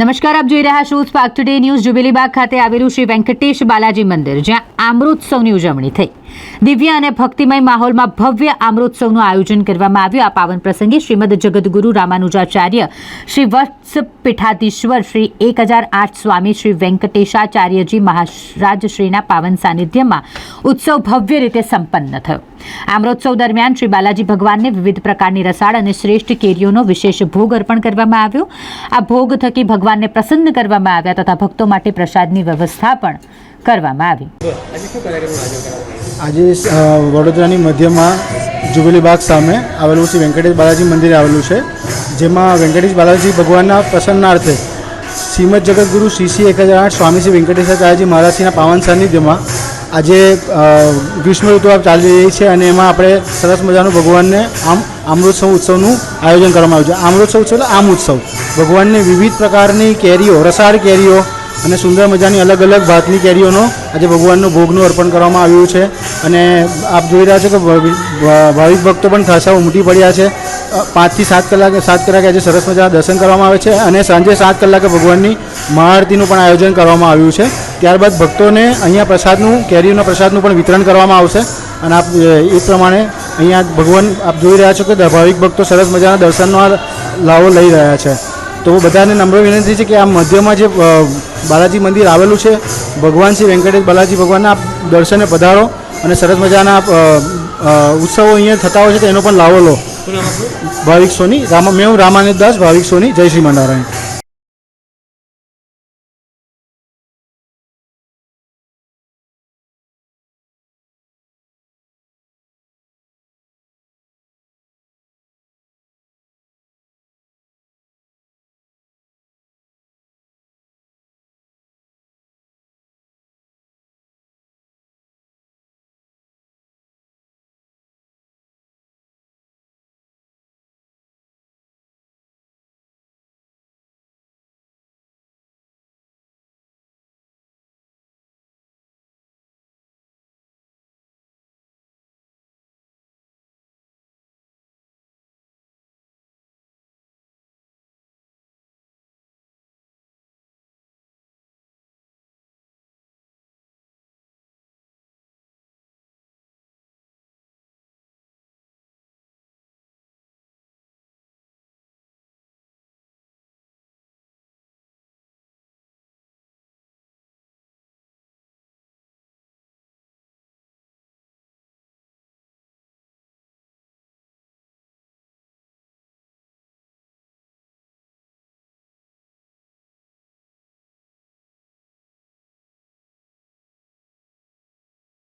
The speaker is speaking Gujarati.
નમસ્કાર, આપ જોઈ રહ્યા છો સ્પાર્ક ટુડે ન્યૂઝ જુબેલીબાગ ખાતે આવેલું શ્રી વેંકટેશ બાલાજી મંદિર, જ્યાં આમૃતસવની ઉજવણી થઈ. દિવ્ય અને ભક્તિમય માહોલમાં ભવ્ય આમૃતસવનું આયોજન કરવામાં આવ્યું. આ પાવન પ્રસંગે શ્રીમદ જગદગુરુ રામાનુજાચાર્ય શ્રી વત્સ પીઠાધીશ્વર શ્રી એક હજાર આઠ સ્વામી શ્રી વેંકટેશાચાર્યજી મહારાજશ્રીના પાવન સાનિધ્યમાં ઉત્સવ ભવ્ય રીતે સંપન્ન થયો. આમરોત્સવ દરમિયાન શ્રી બાલાજી ભગવાનને વિવિધ પ્રકારની રસાળ અને શ્રેષ્ઠ કેરીઓનો વિશેષ ભોગ અર્પણ કરવામાં આવ્યો. આ ભોગ થકી ભગવાનને પ્રસન્ન કરવામાં આવ્યા તથા ભક્તો માટે પ્રસાદની વ્યવસ્થા પણ કરવામાં આવી. આજે વડોદરાની મધ્યમાં જુબલી બાગ સામે આવેલું શ્રી વેંકટેશ બાલાજી મંદિર આવેલું છે જેમાં વેંકટેશ બાલાજી ભગવાનના પ્રસન્નાર્થે શ્રીમદ જગતગુરુ શ્રી શ્રી એક હજાર આઠ સ્વામી શ્રી વેંકટેશાચાર્યજી મહારાજશ્રીના પાવન સાનિધ્યમાં આજે ગ્રીષ્મ ઋતુ ચાલી રહી છે અને એમાં આપણે સરસ મજાનું ભગવાનને આમ આમૃતસવ ઉત્સવનું આયોજન કરવામાં આવ્યું છે. આમૃતસવ ઉત્સવ એટલે આમ ઉત્સવ. ભગવાનને વિવિધ પ્રકારની કેરીઓ, રસાળ કેરીઓ અને સુંદર મજાની અલગ અલગ ભાતની કેરીઓનો આજે ભગવાનનું ભોગનું અર્પણ કરવામાં આવ્યું છે. અને આપ જોઈ રહ્યા છો કે ભવિ- ભાવિક ભક્તો પણ ખાસા ઉમટી પડ્યા છે. પાંચથી સાત કલાકે સાત કલાકે આજે સરસ મજાના દર્શન કરવામાં આવે છે અને સાંજે સાત કલાકે ભગવાનની મહાઆરતીનું પણ આયોજન કરવામાં આવ્યું છે. ત્યારબાદ ભક્તોને અહીંયા પ્રસાદનું કેરીઓના પ્રસાદનું પણ વિતરણ કરવામાં આવશે. અને આપ એ પ્રમાણે અહીંયા ભગવાન આપ જોઈ રહ્યા છો કે ભાવિક ભક્તો સરસ મજાના દર્શનનો આ લાવો લઈ રહ્યા છે. તો બધાને નમ્ર વિનંતી છે કે આ મધ્યમાં જે બાલાજી મંદિર આવેલું છે ભગવાન શ્રી વેંકટેશ બાલાજી ભગવાનના આપ દર્શને પધારો અને સરસ મજાના ઉત્સવો અહીંયા થતા હોય છે તો એનો પણ લાવો લો. ભાવિક સોની રામા મેં હું રામાનંદ દાસ ભાવિક સોની જય શ્રી મંડારાયણ